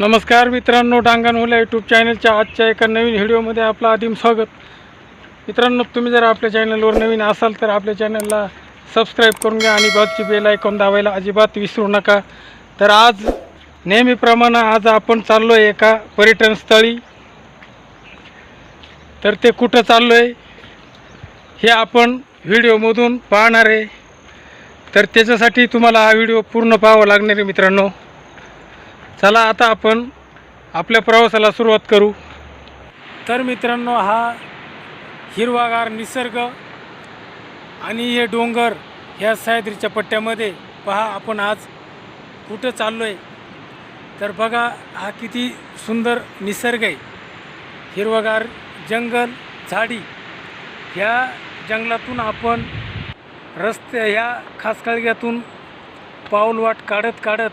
नमस्कार मित्रांनो डांगण यूट्यूब चॅनलच्या आजच्या एका नवीन व्हिडिओमध्ये आपलं आदिम स्वागत. मित्रांनो तुम्ही जर आपल्या चॅनलवर नवीन असाल तर आपल्या चॅनलला सबस्क्राईब करून घ्या आणि बाजची बेल ऐकून दाबायला अजिबात विसरू नका. तर आज नेहमीप्रमाणे आज आपण चाललो आहे एका पर्यटनस्थळी तर ते कुठं चाललो आहे हे आपण व्हिडिओमधून पाहणार आहे. तर त्याच्यासाठी तुम्हाला हा व्हिडिओ पूर्ण पाहावा लागणार आहे मित्रांनो. चला आता आपण आपल्या प्रवासाला सुरुवात करू. तर मित्रांनो हा हिरवागार निसर्ग आणि हे डोंगर ह्या सह्याद्रीच्या पट्ट्यामध्ये पहा आपण आज कुठं चाललो आहे तर बघा हा किती सुंदर निसर्ग आहे. हिरवगार जंगल झाडी. ह्या जंगलातून आपण रस्ते ह्या खासकाळग्यातून पाऊलवाट काढत काढत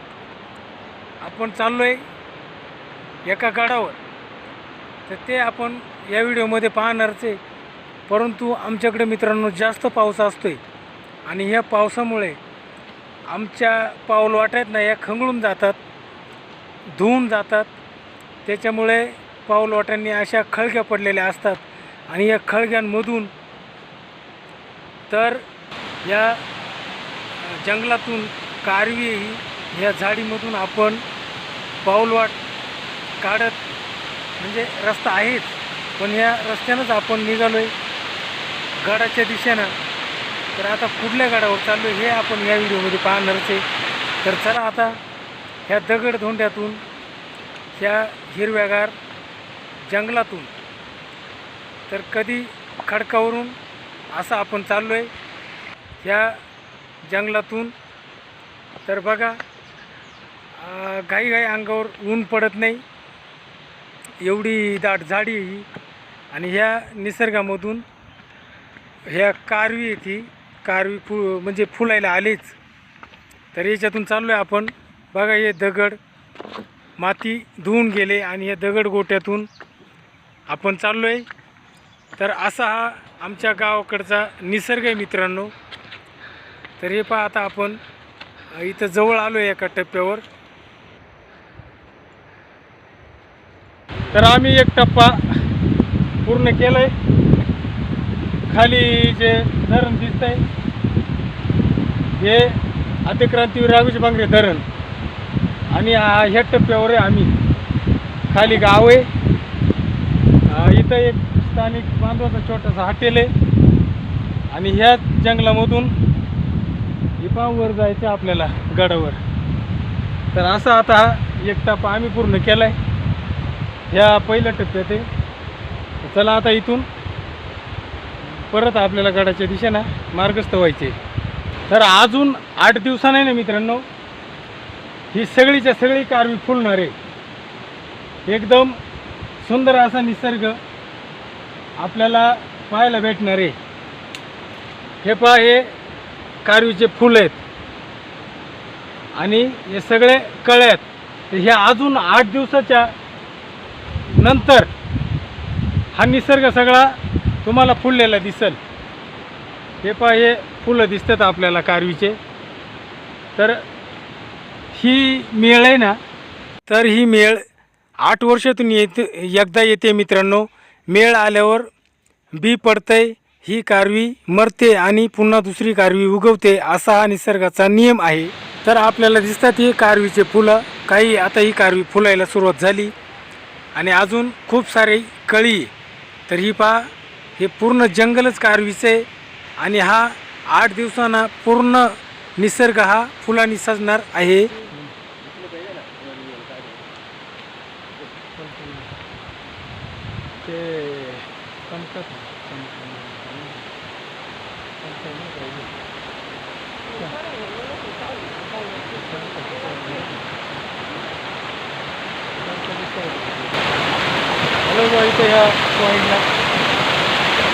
आपण चाललो आहे एका गडावर. तर ते आपण या व्हिडिओमध्ये पाहणारच आहे. परंतु आमच्याकडे मित्रांनो जास्त पाऊस असतो आहे आणि ह्या पावसामुळे आमच्या पाऊलवाट आहेत ना या खंगळून जातात धुवून जातात. त्याच्यामुळे पाऊल वाट्यांनी अशा खळग्या पडलेल्या असतात. आणि या खळग्यांमधून तर या जंगलातून कारवी ही या झाडीमधून आपण पाऊलवाट काढत म्हणजे रस्ता आहेच पण या रस्त्यानंच आपण निघालो आहे गडाच्या दिशेनं. तर आता कुठल्या गडावर चाललो हे आपण या व्हिडिओमध्ये पाहणारच आहे. तर चला आता ह्या दगडधोंड्यातून ह्या हिरव्यागार जंगलातून तर कधी खडकावरून असं आपण चाललो आहे ह्या जंगलातून. तर बघा घाई घाई अंगावर ऊन पडत नाही. एवढी दाट झाडी ही. आणि ह्या निसर्गामधून ह्या कारवी येते कारवी फु म्हणजे फुलायला आलेच. तर याच्यातून चाललो आहे आपण. बघा हे दगड माती धुवून गेले आणि या दगड गोट्यातून आपण चाललो आहे तर असा हा आमच्या गावाकडचा निसर्ग आहे मित्रांनो. तर हे पहा आता आपण इथं जवळ आलो आहे एका टप्प्यावर. तर आम्ही एक टप्पा पूर्ण केला आहे खाली जे धरण दिसत आहे हे अतिक्रांतीवर रावीज बांगरे धरण. आणि ह्या टप्प्यावर आहे आम्ही. खाली गाव आहे. इथं एक स्थानिक बांधवाचा छोटासा हॉटेल आहे. आणि ह्या जंगलामधून इपावर जायचं आपल्याला गडावर. तर असा आता एक टप्पा आम्ही पूर्ण केला आहे ह्या पहिल्या टप्प्यात आहे. चला आता इथून परत आपल्याला गडाच्या दिशेनं मार्गस्थ व्हायचे. तर अजून आठ दिवसाने ना मित्रांनो ही सगळीच्या सगळी कारवी फुलणार आहे. एकदम सुंदर असा निसर्ग आपल्याला पाहायला भेटणार आहे. हे पहा हे कारवीचे फुलं आहेत. आणि हे सगळे कळे आहेत तर ह्या अजून आठ दिवसाच्या नंतर हा निसर्ग सगळा तुम्हाला फुललेला दिसेल. हे पहा हे फुलं दिसतात आपल्याला कारवीचे तर ही मेळ आहे ना तर ही मेळ आठ वर्षातून येते एकदा येते मित्रांनो. मेळ आल्यावर बी पडतंय ही कारवी मरते आणि पुन्हा दुसरी कारवी उगवते असा हा निसर्गाचा नियम आहे. तर आपल्याला दिसतात ही कारवीचे फुलं. काही आता ही कारवी फुलायला सुरुवात झाली. आणि अजून खूप सारे कळी आहे. तर ही पहा हे पूर्ण जंगलच कारवीचं आहे आणि हा आठ दिवसांना पूर्ण निसर्ग हा फुलांनी सजणार आहे ते हॅलो इथं ह्या पॉईंटला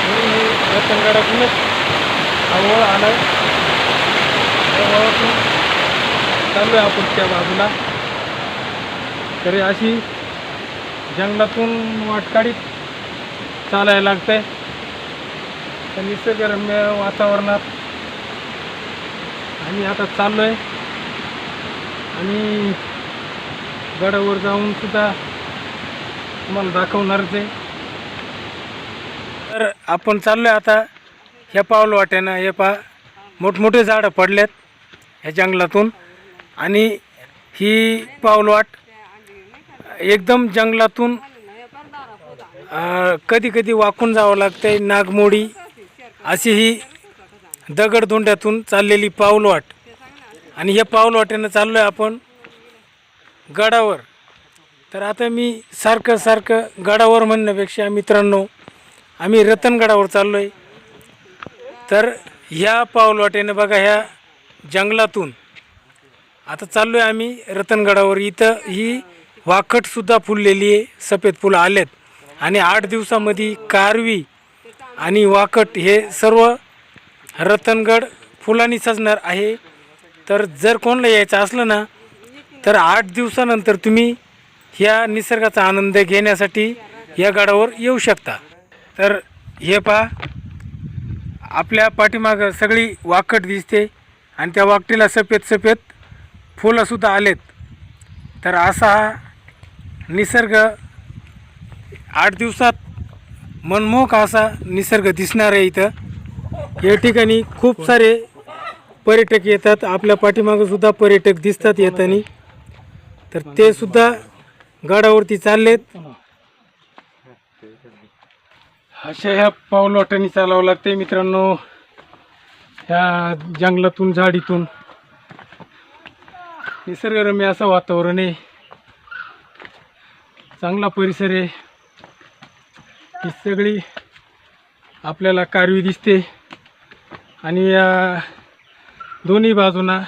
म्हणून मी रतनगडातूनच आवळ आला. त्या चाललो आहे आपण त्या बाजूला. तरी अशी जंगलातून वाटकाडीत चालायला लागतंय. तर निसर्गरम्य वातावरणात आम्ही आता चाललो आहे आणि गडावर जाऊन सुद्धा तुम्हाला दाखवणारच आहे. तर आपण चाललो आता ह्या पावलं वाट्यानं हे पा मोठमोठे झाडं पडलेत ह्या जंगलातून. आणि ही पावलवाट एकदम जंगलातून कधी कधी वाकून जावं लागतंय नागमोडी अशी ही दगडधोंड्यातून चाललेली पाऊलवाट आणि हे पाऊलवाटेनं चाललो आहे आपण गडावर. तर आता मी सारखं सारखं गडावर म्हणण्यापेक्षा मित्रांनो आम्ही रतनगडावर चाललो आहे तर ह्या पावलवाटेनं बघा ह्या जंगलातून आता चाललो आहे आम्ही रतनगडावर इथं ही वाकटसुद्धा फुललेली आहे सफेद फुलं आलेत. आणि आठ दिवसामध्ये कारवी आणि वाकट हे सर्व रतनगड फुलांनी सजणार आहे. तर जर कोणाला यायचं असलं ना तर आठ दिवसानंतर तुम्ही ह्या निसर्गाचा आनंद घेण्यासाठी या गडावर येऊ शकता. तर हे पहा आपल्या पाठीमागं सगळी वाकट दिसते आणि त्या वाकटीला सफेद सफेद फुलंसुद्धा आलेत. तर असा हा निसर्ग आठ दिवसात मनमोहक असा निसर्ग दिसणार आहे इथं. या ठिकाणी खूप सारे पर्यटक येतात. आपल्या पाठीमागंसुद्धा पर्यटक दिसतात येताना. तर ते सुद्धा गडावरती चाललेत. अशा ह्या पावलवाटांनी चालावं लागते मित्रांनो. ह्या जंगलातून झाडीतून. निसर्गरम्य असं वातावरण आहे. चांगला परिसर आहे. ही सगळी आपल्याला कारवी दिसते. आणि या दोन्ही बाजूना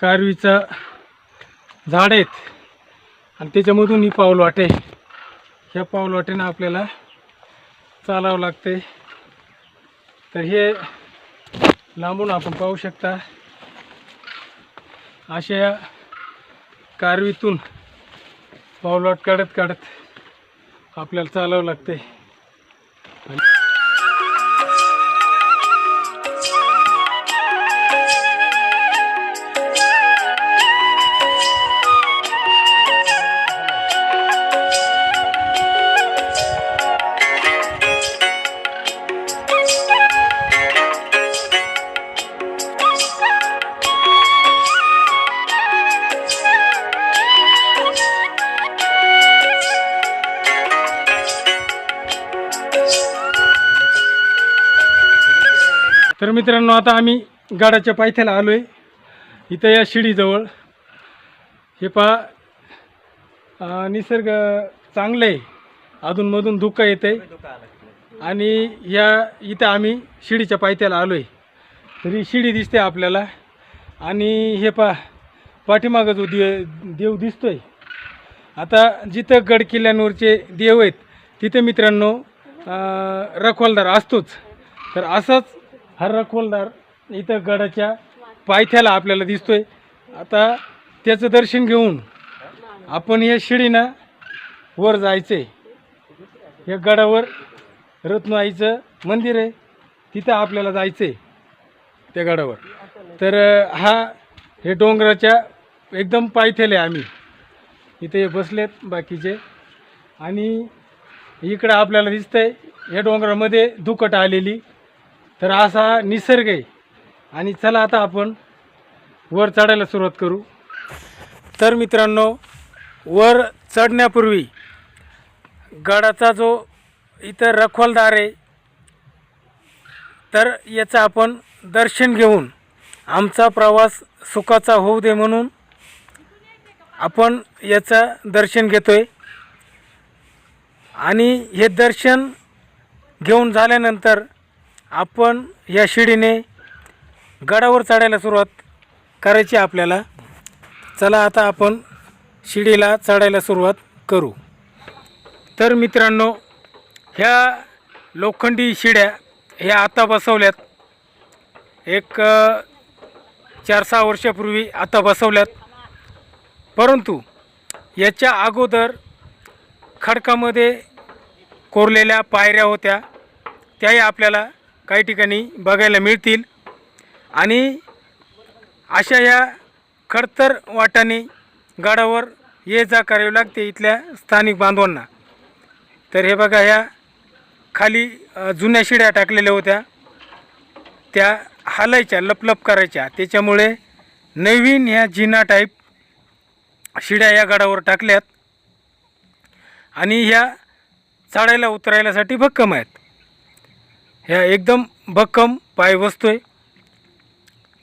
कारवीचा झाड आहेत. आणि त्याच्यामधून ही पावलवाटे ह्या पावलवाटेनं आपल्याला चालावं लागते. तर हे लांबून आपण पाहू शकता. अशा या कारवीतून पावलवाट काढत काढत आपल्याला चालावं लागते. तर मित्रांनो आता आम्ही गाडाच्या पायथ्याला आलो आहे इथं या शिडीजवळ. हे पहा निसर्ग चांगलं आहे अधूनमधून धुकं येतं आहे आणि या इथं आम्ही शिडीच्या पायथ्याला आलो आहे तरी शिडी दिसते आपल्याला. आणि हे पहा पाठीमागं जो दे देव दिसतोय. आता जिथं गड किल्ल्यांवरचे देव आहेत तिथे मित्रांनो रखवालदार असतोच. तर असाच हा खोलदार इथं गडाच्या पायथ्याला आपल्याला दिसतोय. आता त्याचं दर्शन घेऊन आपण या शिडीनं वर जायचं आहे या गडावर रत्नाईचं मंदिर आहे. तिथं आपल्याला जायचं आहे त्या गडावर. तर हा हे डोंगराच्या एकदम पायथ्याले आम्ही. इथे हे बसलेत बाकीचे. आणि इकडं आपल्याला दिसतंय या डोंगरामध्ये दुकट आलेली. तर असा निसर्ग आहे. आणि चला आता आपण वर चढायला सुरुवात करू. तर मित्रांनो वर चढण्यापूर्वी गडाचा जो इतर रखवालदार आहे तर याचं आपण दर्शन घेऊन आमचा प्रवास सुखाचा होऊ दे म्हणून आपण याचं दर्शन घेतो आहे आणि हे दर्शन घेऊन झाल्यानंतर आपण या शिडीने गडावर चढायला सुरुवात करायची आपल्याला. चला आता आपण शिडीला चढायला सुरुवात करू. तर मित्रांनो ह्या लोखंडी शिड्या ह्या आता बसवल्यात. एक चार सहा वर्षापूर्वी आता बसवल्यात. परंतु याच्या अगोदर खडकामध्ये कोरलेल्या पायऱ्या होत्या. त्याही आपल्याला काही ठिकाणी बघायला मिळतील. आणि अशा या खडतर वाटाने गडावर ये जा करावी लागते इथल्या स्थानिक बांधवांना. तर हे बघा ह्या खाली जुन्या शिड्या टाकलेल्या होत्या. त्या हालायच्या लपलप करायच्या. त्याच्यामुळे नवीन ह्या जिना टाईप शिड्या या गडावर टाकल्यात. आणि ह्या चढायला उतरायलासाठी भक्कम आहेत. ह्या एकदम भक्कम पाय बसतोय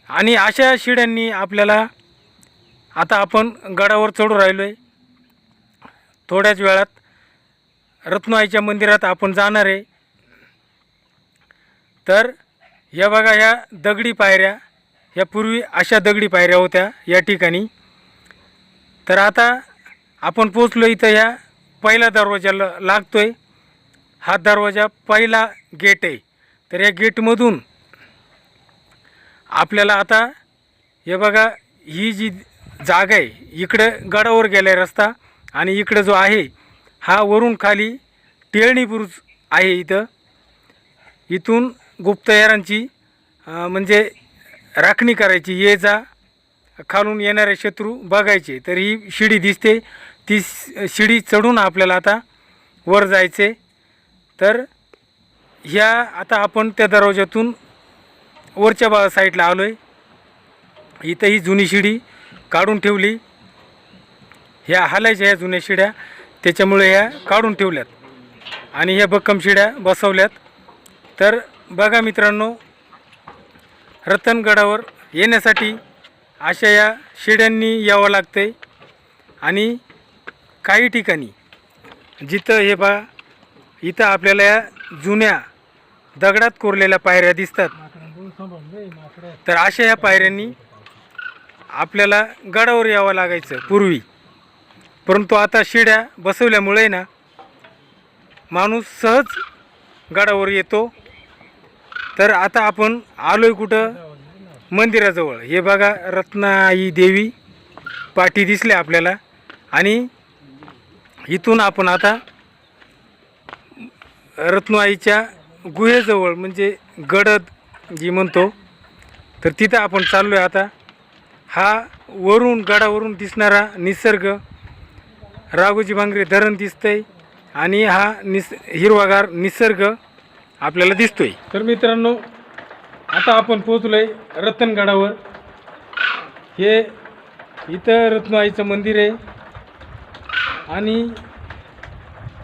आणि अशा शिड्यांनी आपल्याला आता आपण गडावर चढू राहिलो आहे थोड्याच वेळात रत्नाईच्या मंदिरात आपण जाणार आहे. तर या बघा ह्या दगडी पायऱ्या ह्या पूर्वी अशा दगडी पायऱ्या होत्या या ठिकाणी. तर आता आपण पोचलो इथं ह्या पहिला दरवाजा ल लागतो आहे हा दरवाजा पहिला गेट आहे. तर या गेटमधून आपल्याला आता हे बघा ही जी जागा आहे इकडं गडावर गेला आहे रस्ता आणि इकडं जो आहे हा वरून खाली टेळणीपुरुज आहे इथं. इथून गुप्तहेरांची म्हणजे राखणी करायची ये जा खालून येणारे शत्रू बघायचे. तर ही शिडी दिसते ती शिडी चढून आपल्याला आता वर जायचे. तर ह्या आता आपण त्या दरवाज्यातून वरच्या बा साईडला आलो आहे इथं ही जुनी शिडी काढून ठेवली. ह्या हालायच्या ह्या जुन्या शिड्या त्याच्यामुळे ह्या काढून ठेवल्यात. आणि ह्या भक्कम शिड्या बसवल्यात. तर बघा मित्रांनो रतनगडावर येण्यासाठी अशा या शिड्यांनी यावं लागतंय. आणि काही ठिकाणी जिथं हे बा इथं आपल्याला या जुन्या दगडात कोरलेल्या पायऱ्या दिसतात. तर अशा या पायऱ्यांनी आपल्याला गडावर यावं लागायचं पूर्वी. परंतु आता शिड्या बसवल्यामुळे ना माणूस सहज गडावर येतो. तर आता आपण आलोय कुठं? मंदिराजवळ. हे बघा रत्नाई देवी पाठी दिसले आपल्याला. आणि इथून आपण आता रत्नाईच्या गुहेजवळ म्हणजे गडद जी म्हणतो तर तिथं आपण चाललो आहे आता. हा वरून गडावरून दिसणारा निसर्ग राघोजी भांगरे धरण दिसतंय आणि हा निस हिरवागार निसर्ग आपल्याला दिसतोय. तर मित्रांनो आता आपण पोचलोय रतनगडावर. हे इथं रत्नाईचं मंदिर आहे आणि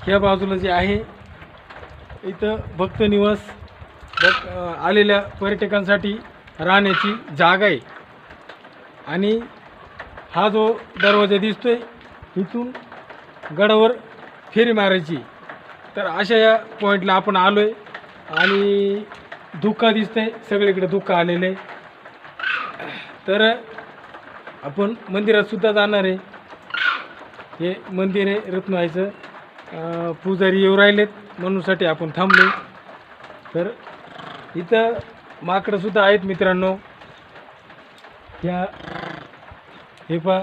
ह्या बाजूला जे आहे इथं भक्त निवास भक्त आलेल्या पर्यटकांसाठी राहण्याची जागा आहे. आणि हा जो दरवाजा दिसतोय इथून गडावर फेरी मारायची. तर अशा या पॉईंटला आपण आलो आहे आणि धुक्का दिसतंय सगळीकडे दुःख आलेलं आहे. तर आपण मंदिरातसुद्धा जाणार आहे. हे मंदिर आहे रत्नाईचं पुजारी येऊ राहिलेत म्हणूनसाठी आपण थांबलो. तर इथं माकडंसुद्धा आहेत मित्रांनो. ह्या हे पा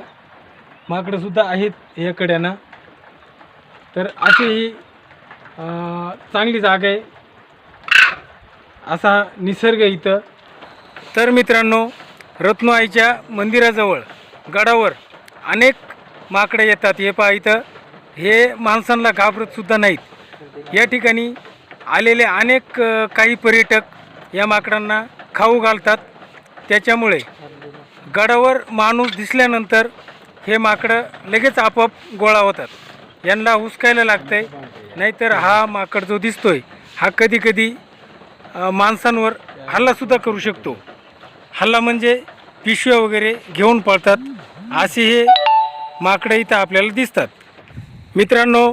माकडंसुद्धा आहेत या कड्याना. तर अशी ही चांगली जागा आहे. असा निसर्ग इथं. तर मित्रांनो रत्नाईच्या मंदिराजवळ गडावर अनेक माकडं येतात. हे पहा इथं. हे माणसांना घाबरतसुद्धा नाहीत. या ठिकाणी आलेले अनेक काही पर्यटक या माकडांना खाऊ घालतात. त्याच्यामुळे गडावर माणूस दिसल्यानंतर हे माकडं लगेच आपोआप गोळा होतात. यांना हुसकायला लागतंय. नाहीतर हा माकड जो दिसतोय हा कधी कधी माणसांवर हल्लासुद्धा करू शकतो. हल्ला म्हणजे पिशव्या वगैरे घेऊन पळतात. असे हे माकडं इथं आपल्याला दिसतात. मित्रांनो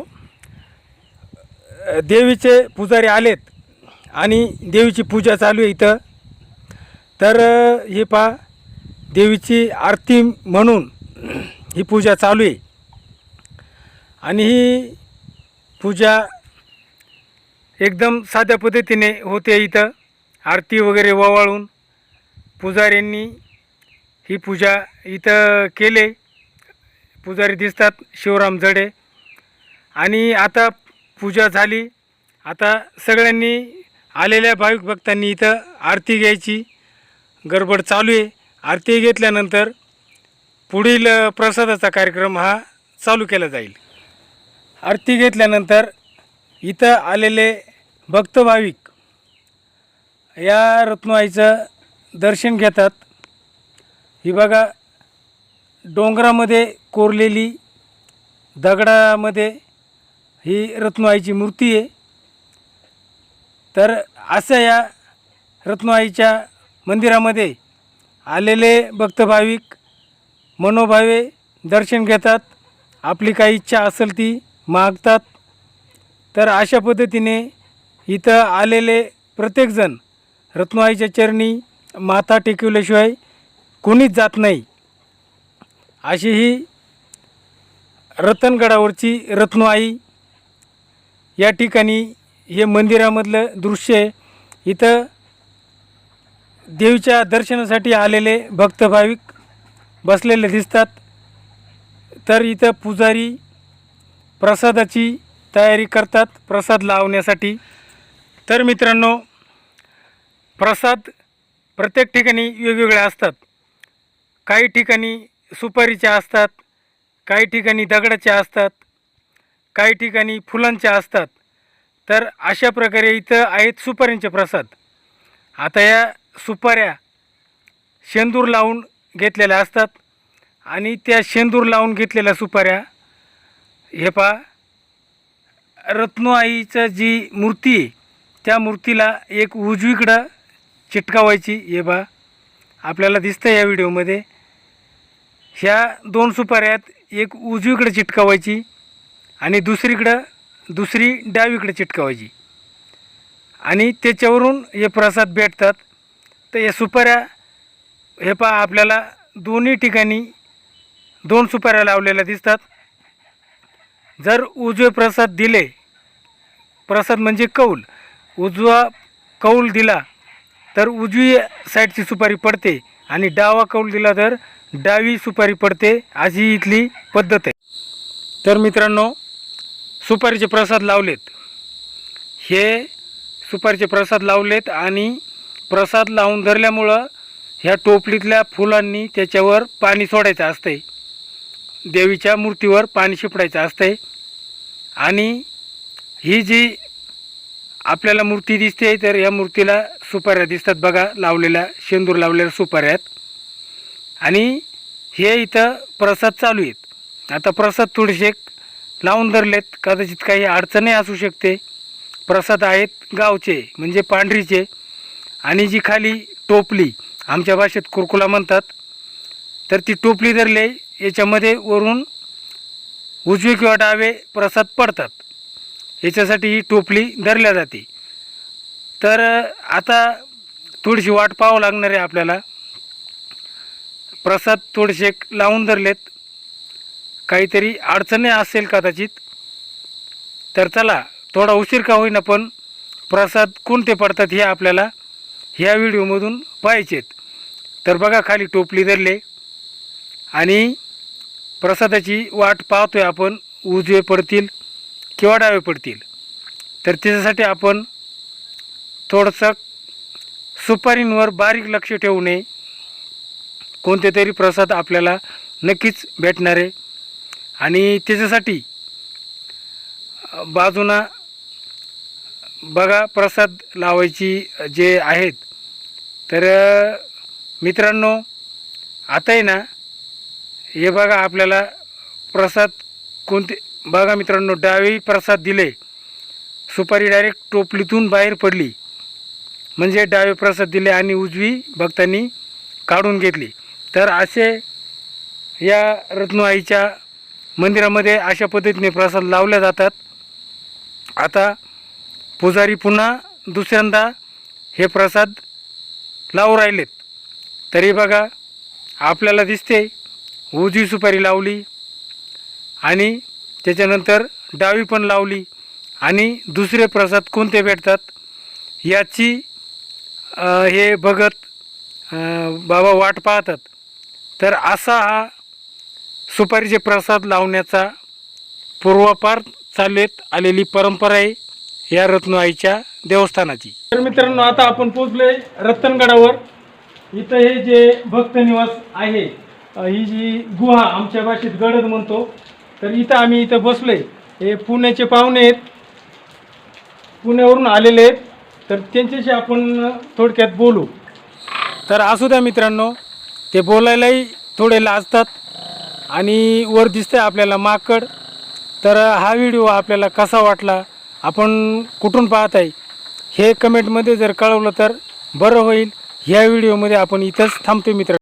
देवीचे पुजारी आलेत आणि देवीची पूजा चालू आहे इथं. तर हे पा देवीची आरती म्हणून ही पूजा चालू आहे. आणि ही पूजा एकदम साध्या पद्धतीने होते इथं. आरती वगैरे ववाळून पुजाऱ्यांनी ही पूजा इथं केले. पुजारी दिसतात शिवराम जडे. आणि आता पूजा झाली. आता सगळ्यांनी आलेल्या भाविक भक्तांनी इथं आरती घ्यायची. गडबड चालू आहे. आरती घेतल्यानंतर पुढील प्रसादाचा कार्यक्रम हा चालू केला जाईल. आरती घेतल्यानंतर इथं आलेले भक्त भाविक या रत्नवाईचं दर्शन घेतात. ही बघा डोंगरामध्ये कोरलेली दगडामध्ये ही रत्नवाईची मूर्ती आहे. तर असं या रत्नवाईच्या मंदिरामध्ये आलेले भक्त भाविक मनोभावे दर्शन घेतात. आपली काही इच्छा असेल ती मागतात. तर अशा पद्धतीने इथं आलेले प्रत्येकजण रत्नवाईच्या चरणी माथा टेकवल्याशिवाय कोणीच जात नाही. अशी ही रतनगडावरची रत्नवाई या ठिकाणी हे मंदिरामधलं दृश्य आहे. इथं देवीच्या दर्शनासाठी आलेले भक्त भाविक बसलेले दिसतात. तर इथं पुजारी प्रसादाची तयारी करतात प्रसाद लावण्यासाठी. तर मित्रांनो प्रसाद प्रत्येक ठिकाणी वेगवेगळे असतात. काही ठिकाणी सुपारीच्या असतात काही ठिकाणी दगडाच्या असतात. काही ठिकाणी फुलांच्या असतात. तर अशा प्रकारे इथं आहेत सुपाऱ्यांचे प्रसाद. आता या सुपाऱ्या शेंदूर लावून घेतलेल्या असतात. आणि त्या शेंदूर लावून घेतलेल्या सुपाऱ्या हे पा रत्नआईचं जी मूर्ती आहे त्या मूर्तीला एक उजवीकडं चिटकावायची हे बा आपल्याला दिसतं या व्हिडिओमध्ये. ह्या दोन सुपाऱ्यात एक उजवीकडे चिटकावायची आणि दुसरीकडं दुसरी डावीकडे चिटकावायची. आणि त्याच्यावरून हे प्रसाद भेटतात. तर या सुपाऱ्या हे पहा आपल्याला दोन्ही ठिकाणी दोन सुपाऱ्या लावलेल्या दिसतात. जर उजवे प्रसाद दिले प्रसाद म्हणजे कौल. उजवा कौल दिला तर उजवी साईडची सुपारी पडते आणि डावा कौल दिला तर डावी सुपारी पडते. अशी इथली पद्धत आहे. तर मित्रांनो सुपारीचे प्रसाद लावलेत. हे सुपारीचे प्रसाद लावलेत आणि प्रसाद लावून धरल्यामुळं ह्या टोपलीतल्या फुलांनी त्याच्यावर पाणी सोडायचं असतंय. देवीच्या मूर्तीवर पाणी शिपडायचं असतंय. आणि ही जी आपल्याला मूर्ती दिसते तर या मूर्तीला सुपाऱ्या दिसतात बघा लावलेल्या शेंदूर लावलेल्या सुपाऱ्यात. आणि हे इथं प्रसाद चालू आहेत. आता प्रसाद थोडेसे लावून धरलेत. कदाचित काही अडचणी असू शकते. प्रसाद आहेत गावचे म्हणजे पांढरीचे. आणि जी खाली टोपली आमच्या भाषेत कुरकुला म्हणतात. तर ती टोपली धरले याच्यामध्ये वरून उजवे किंवा डावे प्रसाद पडतात. याच्यासाठी ही टोपली धरल्या जाते. तर आता थोडीशी वाट पाहावं लागणार आहे आपल्याला. प्रसाद थोडेसे लावून धरलेत. काहीतरी अडचणी असेल कदाचित तर चला थोडा उशीर का होईना पण प्रसाद कोणते पडतात हे आपल्याला ह्या व्हिडिओमधून पाहायचेत तर बघा खाली टोपली धरले आणि प्रसादाची वाट पाहतोय आपण उजवे पडतील किंवा डावे पडतील. तर त्याच्यासाठी आपण थोडंसं सुपारींवर बारीक लक्ष ठेवू नये. कोणते तरी प्रसाद आपल्याला नक्कीच भेटणार. आहे आणि त्याच्यासाठी अ, बाजूना बघा प्रसाद लावायची जे आहेत. तर मित्रांनो आता आहे ना हे बघा आपल्याला प्रसाद कोणते बघा मित्रांनो डावी प्रसाद दिले. सुपारी डायरेक्ट टोपलीतून बाहेर पडली. म्हणजे डावे प्रसाद दिले आणि उजवी भक्तांनी काढून घेतली. तर असे या रत्नआईच्या मंदिरामध्ये अशा पद्धतीने प्रसाद लावल्या जातात. आता पुजारी पुन्हा दुसऱ्यांदा हे प्रसाद लावू राहिलेत. तरी बघा आपल्याला दिसते उजवी सुपारी लावली आणि त्याच्यानंतर डावी पण लावली आणि दुसरे प्रसाद कोणते भेटतात? याची हे बघत बाबा वाट पाहतात. तर असा हा सुपारीचे प्रसाद लावण्याचा पूर्वापार चालत आलेली परंपरा आहे या रत्नआईच्या देवस्थानाची. तर मित्रांनो आता आपण पोचलोय रतनगडावर. इथं हे जे भक्त निवास आहे ही जी गुहा आमच्या भाषेत गडद म्हणतो तर इथं आम्ही इथं बसलोय. हे पुण्याचे पाहुणे आहेत. पुण्यावरून आलेले आहेत. तर त्यांच्याशी आपण थोडक्यात बोलू. तर असू द्या मित्रांनो ते बोलायलाही थोडे लाजतात. आणि वर दिसतंय आपल्याला माकड. तर हा व्हिडिओ आपल्याला कसा वाटला आपण कुठून पाहत आहे हे कमेंटमध्ये जर कळवलं तर बरं होईल. ह्या व्हिडिओमध्ये आपण इथंच थांबतो मित्र.